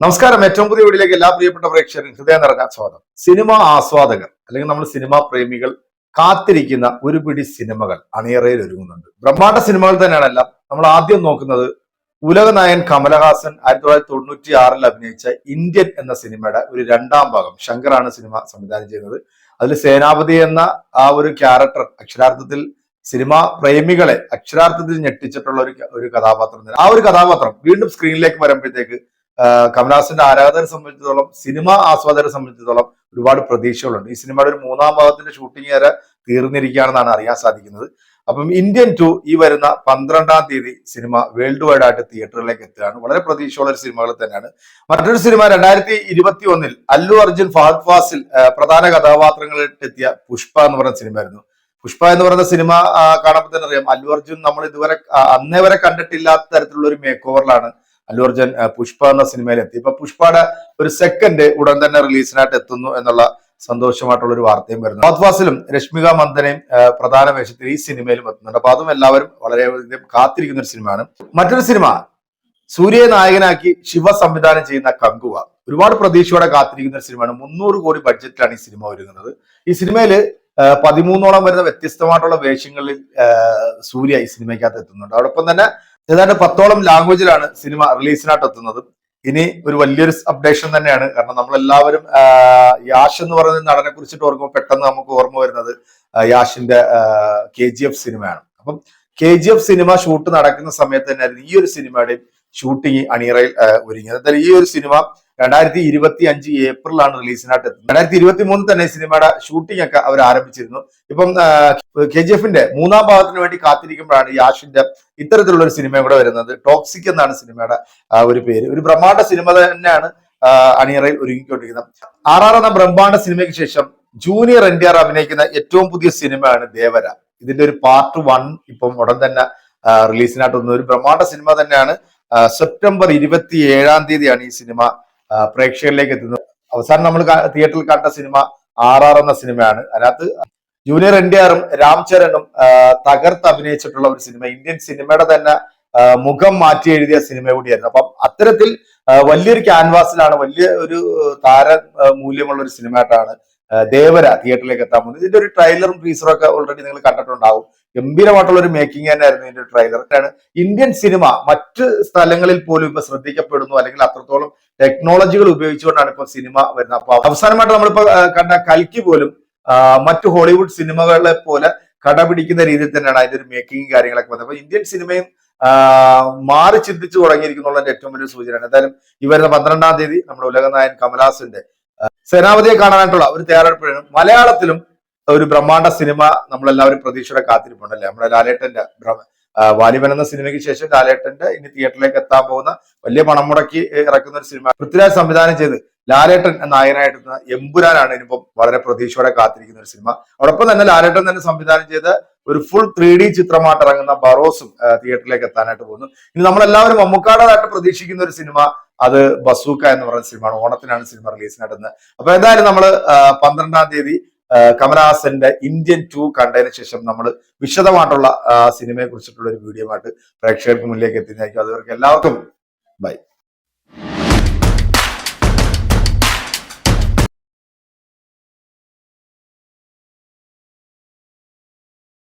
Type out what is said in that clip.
നമസ്കാരം. ഏറ്റവും പുതിയ വീഡിയോയിലേക്ക് എല്ലാ പ്രിയപ്പെട്ട പ്രേക്ഷകരും ഹൃദയം നിറഞ്ഞ സ്വാഗതം. സിനിമ ആസ്വാദകർ അല്ലെങ്കിൽ നമ്മൾ സിനിമാ പ്രേമികൾ കാത്തിരിക്കുന്ന ഒരു പിടി സിനിമകൾ അണിയറയിൽ ഒരുങ്ങുന്നുണ്ട്. ബ്രഹ്മാണ്ഡ സിനിമകൾ തന്നെയാണ് നമ്മൾ ആദ്യം നോക്കുന്നത് ഉലകനായൻ കമലഹാസൻ ആയിരത്തി തൊള്ളായിരത്തി തൊണ്ണൂറ്റി ആറിൽ അഭിനയിച്ച ഇന്ത്യൻ എന്ന സിനിമയുടെ ഒരു രണ്ടാം ഭാഗം. ശങ്കറാണ് സിനിമ സംവിധാനം ചെയ്യുന്നത് അതിൽ സേനാപതി എന്ന ആ ഒരു ക്യാരക്ടർ അക്ഷരാർത്ഥത്തിൽ സിനിമാ പ്രേമികളെ അക്ഷരാർത്ഥത്തിൽ ഞെട്ടിച്ചിട്ടുള്ള ഒരു ഒരു കഥാപാത്രം ആ ഒരു കഥാപാത്രം വീണ്ടും സ്ക്രീനിലേക്ക് വരുമ്പോഴത്തേക്ക് കമലഹാസന്റെ ആരാധകരെ സംബന്ധിച്ചിടത്തോളം സിനിമ ആസ്വാദകരെ സംബന്ധിച്ചിടത്തോളം ഒരുപാട് പ്രതീക്ഷകളുണ്ട്. ഈ സിനിമയുടെ ഒരു മൂന്നാം ഭാഗത്തിന്റെ ഷൂട്ടിംഗ് വരെ തീർന്നിരിക്കുകയാണെന്നാണ് അറിയാൻ സാധിക്കുന്നത്. അപ്പം ഇന്ത്യൻ ടു ഈ വരുന്ന പന്ത്രണ്ടാം തീയതി സിനിമ വേൾഡ് വൈഡ് ആയിട്ട് തിയേറ്ററിലേക്ക് എത്തുകയാണ്. വളരെ പ്രതീക്ഷയുള്ള ഒരു സിനിമകൾ തന്നെയാണ്. മറ്റൊരു സിനിമ രണ്ടായിരത്തി ഇരുപത്തി ഒന്നിൽ അല്ലു അർജുൻ ഫഹദ് ഫാസിൽ പ്രധാന കഥാപാത്രങ്ങളിൽ എത്തിയ പുഷ്പ എന്ന് പറയുന്ന സിനിമയായിരുന്നു. പുഷ്പ എന്ന് പറയുന്ന സിനിമ കാണുമ്പോൾ തന്നെ അറിയാം അല്ലു അർജുൻ നമ്മൾ ഇതുവരെ അന്നേ വരെ കണ്ടിട്ടില്ലാത്ത തരത്തിലുള്ള ഒരു മേക്ക് ഓവറിലാണ് അല്ലു അർജുൻ പുഷ്പ എന്ന സിനിമയിൽ എത്തി ഇപ്പൊ പുഷ്പയുടെ ഒരു സെക്കൻഡ് ഉടൻ തന്നെ റിലീസിനായിട്ട് എത്തുന്നു എന്നുള്ള സന്തോഷമായിട്ടുള്ള ഒരു വാർത്തയും വരുന്നു. ഫാസിലും രശ്മിക മന്ദനയും പ്രധാന വേഷത്തിൽ ഈ സിനിമയിലും എത്തുന്നുണ്ട്. അപ്പൊ അതും എല്ലാവരും വളരെ കാത്തിരിക്കുന്ന ഒരു സിനിമയാണ്. മറ്റൊരു സിനിമ സൂര്യയെ നായകനാക്കി ശിവ സംവിധാനം ചെയ്യുന്ന കങ്കുവ. ഒരുപാട് പ്രതീക്ഷയോടെ കാത്തിരിക്കുന്ന ഒരു സിനിമയാണ്. മുന്നൂറ് കോടി ബഡ്ജറ്റിലാണ് ഈ സിനിമ ഒരുങ്ങുന്നത്. ഈ സിനിമയിൽ പതിമൂന്നോളം വരുന്ന വ്യത്യസ്തമായിട്ടുള്ള വേഷങ്ങളിൽ സൂര്യ ഈ സിനിമയ്ക്കകത്ത് എത്തുന്നുണ്ട്. അതോടൊപ്പം തന്നെ ഏതാണ്ട് പത്തോളം ലാംഗ്വേജിലാണ് സിനിമ റിലീസിനായിട്ട് എത്തുന്നത് ഇനി ഒരു വലിയൊരു അപ്ഡേഷൻ തന്നെയാണ്. കാരണം നമ്മളെല്ലാവരും യാഷ് എന്ന് പറയുന്ന നടനെ കുറിച്ചിട്ട് ഓർക്കുമ്പോൾ പെട്ടെന്ന് നമുക്ക് ഓർമ്മ വരുന്നത് യാഷിന്റെ കെ ജി എഫ് സിനിമയാണ് അപ്പം K G F cinema shoot നടക്കുന്ന സമയത്ത് തന്നെയായിരുന്നു ഈ ഒരു സിനിമയുടെയും ഷൂട്ടിംഗ് അണിയറയിൽ ഒരുങ്ങിയത്. എന്തായാലും ഈ ഒരു സിനിമ രണ്ടായിരത്തി ഇരുപത്തി അഞ്ച് ഏപ്രിലാണ് റിലീസിനായിട്ട് എത്തുന്നത്. രണ്ടായിരത്തി ഇരുപത്തി മൂന്നിൽ തന്നെ സിനിമയുടെ ഷൂട്ടിംഗ് ഒക്കെ അവർ ആരംഭിച്ചിരുന്നു. ഇപ്പം കെ ജി എഫിന്റെ മൂന്നാം ഭാഗത്തിന് വേണ്ടി കാത്തിരിക്കുമ്പോഴാണ് യാഷിന്റെ ഇത്തരത്തിലുള്ള ഒരു സിനിമ കൂടെ വരുന്നത്. ടോക്സിക് എന്നാണ് സിനിമയുടെ ഒരു പേര്. ഒരു ബ്രഹ്മാണ്ട സിനിമ തന്നെയാണ് അണിയറയിൽ ഒരുങ്ങിക്കൊണ്ടിരിക്കുന്നത്. ആർ എന്ന ബ്രഹ്മാണ്ഡ സിനിമയ്ക്ക് ശേഷം ജൂനിയർ എൻ ടി ആർ അഭിനയിക്കുന്ന ഏറ്റവും പുതിയ സിനിമയാണ് ദേവര. ഇതിന്റെ ഒരു പാർട്ട് വൺ ഇപ്പം ഉടൻ തന്നെ റിലീസിനായിട്ട് വന്നു ഒരു ബ്രഹ്മാണ്ഡ സിനിമ തന്നെയാണ്. സെപ്റ്റംബർ ഇരുപത്തി ഏഴാം തീയതിയാണ് ഈ സിനിമ പ്രേക്ഷകരിലേക്ക് എത്തുന്നത്. അവസാനം നമ്മൾ തിയേറ്ററിൽ കണ്ട സിനിമ ആർ ആർ എന്ന സിനിമയാണ് അതിനകത്ത് ജൂനിയർ എൻ ടി ആറും രാം ചരണും തകർത്ത് അഭിനയിച്ചിട്ടുള്ള ഒരു സിനിമ ഇന്ത്യൻ സിനിമയുടെ തന്നെ മുഖം മാറ്റി എഴുതിയ സിനിമ കൂടിയായിരുന്നു. അപ്പം അത്തരത്തിൽ വലിയൊരു ക്യാൻവാസിലാണ് വലിയ ഒരു താര മൂല്യമുള്ള ഒരു സിനിമയായിട്ടാണ് ദേവര തിയേറ്ററിലേക്ക് എത്താൻ പോകുന്നത്. ഇതിന്റെ ഒരു ട്രെയിലറും ടീസറും ഒക്കെ ഓൾറെഡി നിങ്ങൾ കണ്ടിട്ടുണ്ടാവും. ഗംഭീരമായിട്ടുള്ള ഒരു മേക്കിംഗ് തന്നെയായിരുന്നു ഇതിന്റെ ട്രെയിലർ ഇന്ത്യൻ സിനിമ മറ്റ് സ്ഥലങ്ങളിൽ പോലും ഇപ്പൊ ശ്രദ്ധിക്കപ്പെടുന്നു. അല്ലെങ്കിൽ അത്രത്തോളം ടെക്നോളജികൾ ഉപയോഗിച്ചുകൊണ്ടാണ് ഇപ്പൊ സിനിമ വരുന്നത്. അപ്പൊ അവസാനമായിട്ട് നമ്മളിപ്പോ കണ്ട കൽക്കി പോലും മറ്റ് ഹോളിവുഡ് സിനിമകളെ പോലെ കടപിടിക്കുന്ന രീതിയിൽ തന്നെയാണ് അതിന്റെ ഒരു മേക്കിംഗ് കാര്യങ്ങളൊക്കെ വന്നത്. അപ്പൊ ഇന്ത്യൻ സിനിമയും മാറി ചിന്തിച്ചു തുടങ്ങിയിരിക്കുന്നുള്ള ഏറ്റവും വലിയ സൂചനയാണ്. എന്തായാലും ഈ വരുന്ന പന്ത്രണ്ടാം തീയതി നമ്മുടെ ഉലകനായൻ കമലാസിന്റെ സേനാപതിയെ കാണാനായിട്ടുള്ള ഒരു തയ്യാറെടുപ്പിനും മലയാളത്തിലും ഒരു ബ്രഹ്മാണ്ഡ സിനിമ നമ്മളെല്ലാവരും പ്രതീക്ഷയുടെ കാത്തിരിപ്പുണ്ടല്ലേ? നമ്മുടെ ലാലേട്ടന്റെ വാലിബൻ എന്ന സിനിമയ്ക്ക് ശേഷം ലാലേട്ടന്റെ ഇനി തിയേറ്ററിലേക്ക് എത്താൻ പോകുന്ന വലിയ പണം മുടക്കി ഇറക്കുന്ന ഒരു സിനിമ പൃഥ്വിരാജ് സംവിധാനം ചെയ്ത് ലാലേട്ടൻ എന്ന നായകനായിട്ടുള്ള എമ്പുരാനാണ് ഇനിയിപ്പം വളരെ പ്രതീക്ഷയോടെ കാത്തിരിക്കുന്ന ഒരു സിനിമ. അതോടൊപ്പം തന്നെ ലാലേട്ടൻ തന്നെ സംവിധാനം ചെയ്ത് ഒരു ഫുൾ ത്രീ ഡി ചിത്രമായിട്ട് ഇറങ്ങുന്ന ബറോസും തിയേറ്ററിലേക്ക് എത്താനായിട്ട് പോകുന്നു. ഇനി നമ്മളെല്ലാവരും മമ്മൂക്കാടായിട്ട് പ്രതീക്ഷിക്കുന്ന ഒരു സിനിമ അത് ബസൂക്ക എന്ന് പറയുന്ന സിനിമയാണ്. ഓണത്തിനാണ് സിനിമ റിലീസ് നടന്നത്. അപ്പൊ എന്തായാലും നമ്മൾ പന്ത്രണ്ടാം തീയതി കമലഹാസന്റെ ഇന്ത്യൻ ടു കണ്ടതിന് ശേഷം നമ്മൾ വിശദമായിട്ടുള്ള സിനിമയെ കുറിച്ചിട്ടുള്ള ഒരു വീഡിയോ ആയിട്ട് പ്രേക്ഷകർക്ക് മുന്നിലേക്ക് എത്തുന്നതായിരിക്കും അതുവരെ എല്ലാവർക്കും ബൈ.